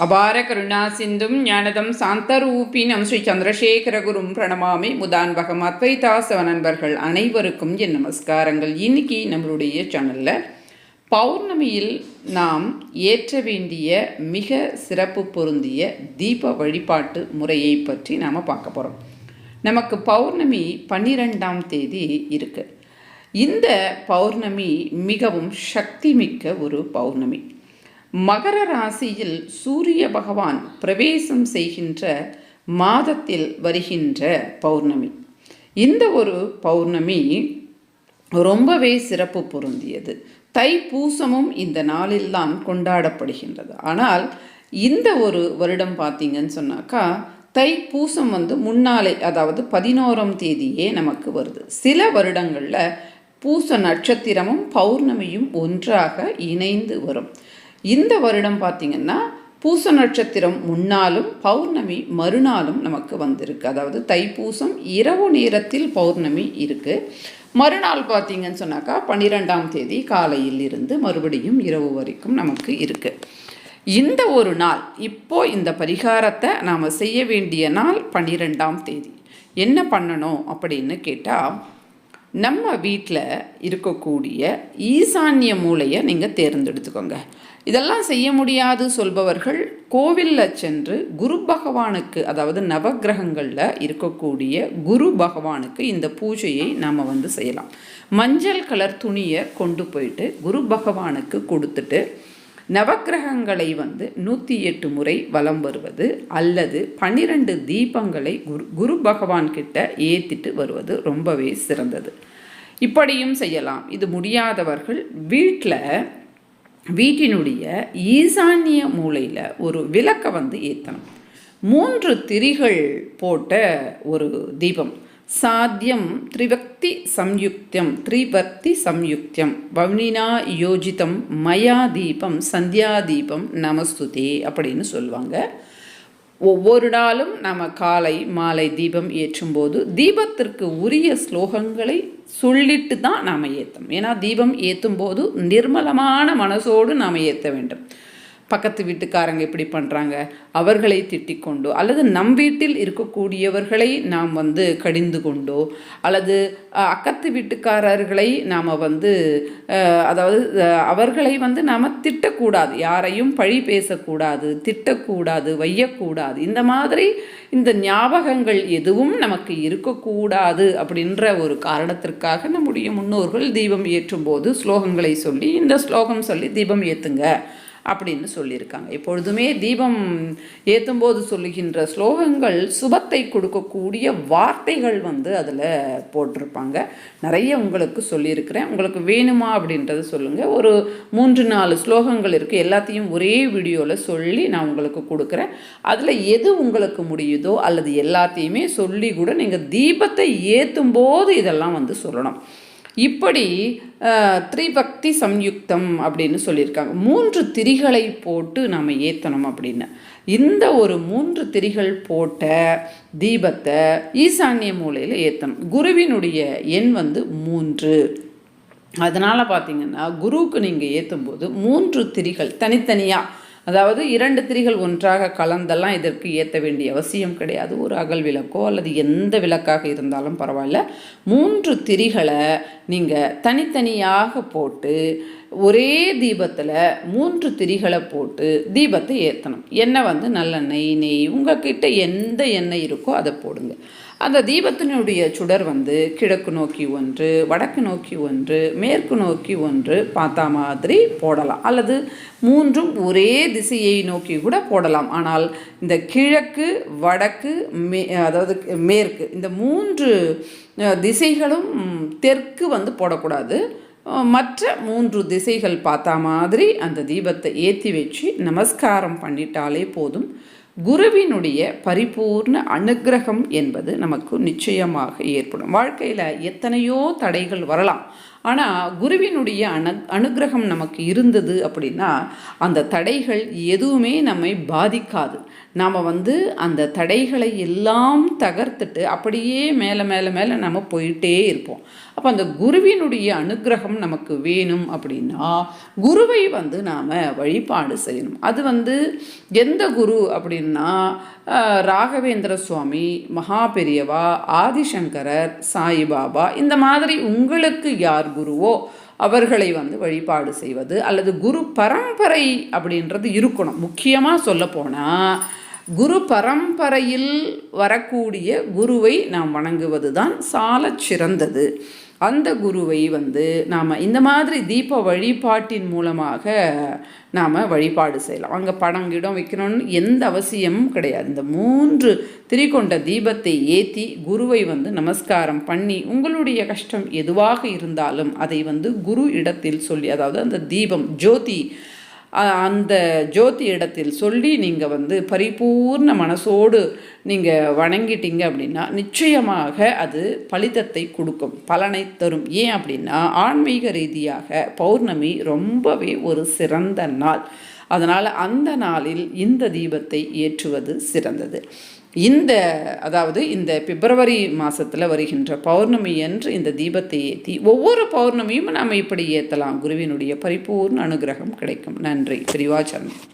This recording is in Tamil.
அபார கருணா சிந்தும் ஞானதம் சாந்தரூபினம் ஸ்ரீ சந்திரசேகரகுரும் பிரணமாமி முதான்பகம் அத்வைதாசவ நண்பர்கள் அனைவருக்கும் என் நமஸ்காரங்கள். இன்னைக்கு நம்மளுடைய சேனலில் பௌர்ணமியில் நாம் ஏற்ற வேண்டிய மிக சிறப்பு பொருந்திய தீப வழிபாட்டு முறையை பற்றி நாம் பார்க்க போகிறோம் நமக்கு பௌர்ணமி பன்னிரெண்டாம் தேதி இருக்குது இந்த பௌர்ணமி மிகவும் சக்தி மிக்க ஒரு பௌர்ணமி. மகர ராசியில் சூரிய பகவான் பிரவேசம் செய்கின்ற மாதத்தில் வருகின்ற பௌர்ணமி. இந்த ஒரு பௌர்ணமி ரொம்பவே சிறப்பு பொருந்தியது. தை பூசமும் இந்த நாளில்தான் கொண்டாடப்படுகின்றது. ஆனால் இந்த ஒரு வருடம் பார்த்தீங்கன்னு சொன்னாக்கா தை பூசம் வந்து முன்னாலே அதாவது பதினோராம் தேதியே நமக்கு வருது. சில வருடங்களில் பூச நட்சத்திரமும் பௌர்ணமியும் ஒன்றாக இணைந்து வரும். இந்த வருடம் பார்த்திங்கன்னா பூச நட்சத்திரம் முன்னாலும் பௌர்ணமி மறுநாளும் நமக்கு வந்திருக்கு. அதாவது தைப்பூசம் இரவு நேரத்தில் பௌர்ணமி இருக்குது மறுநாள் பார்த்தீங்கன்னு சொன்னாக்கா பன்னிரெண்டாம் தேதி காலையில் இருந்து மறுபடியும் இரவு வரைக்கும் நமக்கு இருக்குது இந்த ஒரு நாள் இப்போ இந்த பரிகாரத்தை நாம் செய்ய வேண்டிய நாள் பன்னிரெண்டாம் தேதி. என்ன பண்ணணும் அப்படின்னு கேட்டால் நம்ம வீட்டில் இருக்கக்கூடிய ஈசான்ய மூலையை நீங்கள் தேர்ந்தெடுத்துக்கோங்க. இதெல்லாம் செய்ய முடியாது சொல்பவர்கள் கோவிலில் சென்று குரு பகவானுக்கு அதாவது நவகிரகங்களில் இருக்கக்கூடிய குரு பகவானுக்கு இந்த பூஜையை நாம் வந்து செய்யலாம். மஞ்சள் கலர் துணியை கொண்டு போயிட்டு குரு பகவானுக்கு கொடுத்துட்டு நவக்கிரகங்களை வந்து நூற்றி எட்டு முறை வலம் வருவது அல்லது பன்னிரண்டு தீபங்களை குரு குரு பகவான் கிட்ட ஏற்றிட்டு வருவது ரொம்பவே சிறந்தது. இப்படியும் செய்யலாம். இது முடியாதவர்கள் வீட்டில் வீட்டினுடைய ஈசான்ய மூலையில் ஒரு விளக்கை வந்து ஏற்றணும் மூன்று திரிகள் போட்ட ஒரு தீபம். சாத்தியம் திரிவக் திரிவக்தி சம்யுக்தம் திரிவக்தி சம்யுக்தம் வவுனினா யோஜிதம் மயா தீபம் சந்தியா தீபம் நமஸ்துதே அப்படின்னு சொல்லுவாங்க. ஒவ்வொரு நாளும் நம்ம காலை மாலை தீபம் ஏற்றும்போது தீபத்திற்கு உரிய ஸ்லோகங்களை சொல்லிட்டு தான் நாம் ஏற்றணும் ஏன்னா தீபம் ஏற்றும் போது நிர்மலமான மனசோடு நாம் ஏற்ற வேண்டும். பக்கத்து வீட்டுக்காரங்க எப்படி பண்ணுறாங்க அவர்களை திட்டிக் கொண்டோ அல்லது நம் வீட்டில் இருக்கக்கூடியவர்களை நாம் வந்து கடிந்து கொண்டோ அல்லது அக்கத்து வீட்டுக்காரர்களை நாம் வந்து அதாவது அவர்களை வந்து நாம் திட்டக்கூடாது. யாரையும் பழி பேசக்கூடாது திட்டக்கூடாது வையக்கூடாது. இந்த மாதிரி இந்த ஞாபகங்கள் எதுவும் நமக்கு இருக்கக்கூடாது அப்படின்ற ஒரு காரணத்திற்காக நம்முடைய முன்னோர்கள் தீபம் ஏற்றும் போது ஸ்லோகங்களை சொல்லி இந்த ஸ்லோகம் சொல்லி தீபம் ஏற்றுங்க அப்படின்னு சொல்லியிருக்காங்க. எப்பொழுதுமே தீபம் ஏற்றும்போது சொல்லுகின்ற ஸ்லோகங்கள் சுபத்தை கொடுக்கக்கூடிய வார்த்தைகள் வந்து அதில் போட்டிருப்பாங்க. நிறைய உங்களுக்கு சொல்லியிருக்கிறேன். உங்களுக்கு வேணுமா அப்படின்றத சொல்லுங்கள் ஒரு மூன்று நாலு ஸ்லோகங்கள் இருக்குது எல்லாத்தையும் ஒரே வீடியோவில் சொல்லி நான் உங்களுக்கு கொடுக்குறேன். அதில் எது உங்களுக்கு முடியுதோ அல்லது எல்லாத்தையுமே சொல்லி கூட நீங்கள் தீபத்தை ஏற்றும் போது இதெல்லாம் வந்து சொல்லணும். இப்படி த்ரிபக்தி சம்யுக்தம் அப்படின்னு சொல்லியிருக்காங்க. மூன்று திரிகளை போட்டு நாம் ஏற்றணும் அப்படின்னு. இந்த ஒரு மூன்று திரிகள் போட்ட தீபத்தை ஈசான்ய மூலையில் ஏற்றணும் குருவினுடைய எண் வந்து மூன்று. அதனால் பார்த்தீங்கன்னா குருவுக்கு நீங்கள் ஏற்றும் போது மூன்று திரிகள் தனித்தனியாக அதாவது இரண்டு திரிகள் ஒன்றாக கலந்தெல்லாம் இதற்கு ஏற்ற வேண்டிய அவசியம் கிடையாது. ஒரு அகல் விளக்கோ அல்லது எந்த விளக்காக இருந்தாலும் பரவாயில்ல. மூன்று திரிகளை நீங்கள் தனித்தனியாக போட்டு ஒரே தீபத்தில் மூன்று திரிகளை போட்டு தீபத்தை ஏற்றணும் எண்ணெய் வந்து நல்லெண்ணெய் நெய் உங்கள்கிட்ட எந்த எண்ணெய் இருக்கோ அதை போடுங்க. அந்த தீபத்தினுடைய சுடர் வந்து கிழக்கு நோக்கி ஒன்று வடக்கு நோக்கி ஒன்று மேற்கு நோக்கி ஒன்று பார்த்தா மாதிரி போடலாம். அல்லது மூன்றும் ஒரே திசையை நோக்கி கூட போடலாம். ஆனால் இந்த கிழக்கு வடக்கு மே அதாவது மேற்கு இந்த மூன்று திசைகளும் தெற்கு வந்து போடக்கூடாது. மற்ற மூன்று திசைகள் பார்த்தா மாதிரி அந்த தீபத்தை ஏற்றி வச்சு நமஸ்காரம் பண்ணிட்டாலே போதும். குருவினுடைய பரிபூர்ண அனுகிரகம் என்பது நமக்கு நிச்சயமாக ஏற்படும். வாழ்க்கையில் எத்தனையோ தடைகள் வரலாம். ஆனால் குருவினுடைய அனு அனுகிரகம் நமக்கு இருந்தது அப்படின்னா அந்த தடைகள் எதுவுமே நம்மை பாதிக்காது. நாம் வந்து அந்த தடைகளை எல்லாம் தகர்த்துட்டு அப்படியே மேலே மேலே மேலே நம்ம போயிட்டே இருப்போம். அப்போ அந்த குருவினுடைய அனுகிரகம் நமக்கு வேணும் அப்படின்னா குருவை வந்து நாம் வழிபாடு செய்யணும். அது வந்து எந்த குரு அப்படின்னா ராகவேந்திர சுவாமி மகாபெரியவா ஆதிசங்கரர் சாய்பாபா இந்த மாதிரி உங்களுக்கு யார் குருவோ அவர்களை வந்து வழிபாடு செய்வது அல்லது குரு பரம்பரை அப்படின்றது இருக்கணும். முக்கியமாக சொல்லப்போனால் குரு பரம்பரையில் வரக்கூடிய குருவை நாம் வணங்குவது தான் சால சிறந்தது அந்த குருவை வந்து நாம் இந்த மாதிரி தீப வழிபாட்டின் மூலமாக நாம் வழிபாடு செய்யலாம். அங்கே படம் கிடம் வைக்கணும்னு எந்த அவசியமும் கிடையாது. இந்த மூன்று திரிகொண்ட தீபத்தை ஏற்றி குருவை வந்து நமஸ்காரம் பண்ணி உங்களுடைய கஷ்டம் எதுவாக இருந்தாலும் அதை வந்து குரு இடத்தில் சொல்லி அதாவது அந்த தீபம் ஜோதி அந்த ஜோதி இடத்தில் சொல்லி நீங்கள் வந்து பரிபூர்ண மனசோடு நீங்கள் வணங்கிட்டீங்க அப்படின்னா நிச்சயமாக அது பலிதத்தை கொடுக்கும் பலனை தரும். ஏன் அப்படின்னா ஆன்மீக ரீதியாக பௌர்ணமி ரொம்பவே ஒரு சிறந்த நாள். அதனால் அந்த நாளில் இந்த தீபத்தை ஏற்றுவது சிறந்தது. இந்த அதாவது இந்த பிப்ரவரி மாதத்தில் வருகின்ற பௌர்ணமி என்று இந்த தீபத்தை ஏற்றி ஒவ்வொரு பௌர்ணமியும் நாம் இப்படி ஏற்றலாம் குருவினுடைய பரிபூர்ண அனுகிரகம் கிடைக்கும். நன்றி. பிரிவாச்சரணம்